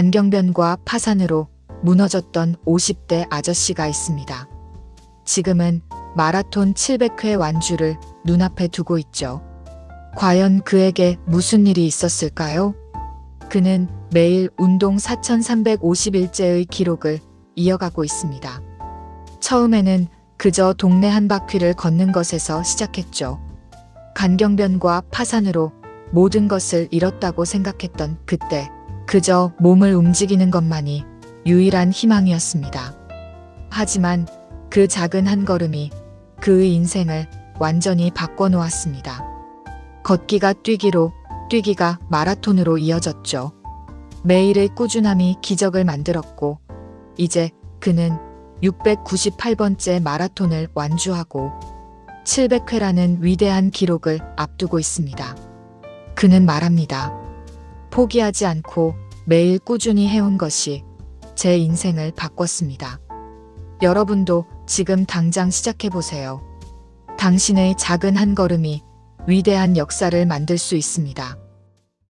간경변과 파산으로 무너졌던 50대 아저씨가 있습니다. 지금은 마라톤 700회 완주를 눈앞에 두고 있죠. 과연 그에게 무슨 일이 있었을까요? 그는 매일 운동 4,351제의 기록을 이어가고 있습니다. 처음에는 그저 동네 한 바퀴를 걷는 것에서 시작했죠. 간경변과 파산으로 모든 것을 잃었다고 생각했던 그때 그저 몸을 움직이는 것만이 유일한 희망이었습니다. 하지만 그 작은 한 걸음이 그의 인생을 완전히 바꿔놓았습니다. 걷기가 뛰기로, 뛰기가 마라톤으로 이어졌죠. 매일의 꾸준함이 기적을 만들었고, 이제 그는 698번째 마라톤을 완주하고 700회라는 위대한 기록을 앞두고 있습니다. 그는 말합니다. 포기하지 않고 매일 꾸준히 해온 것이 제 인생을 바꿨습니다. 여러분도 지금 당장 시작해보세요. 당신의 작은 한 걸음이 위대한 역사를 만들 수 있습니다.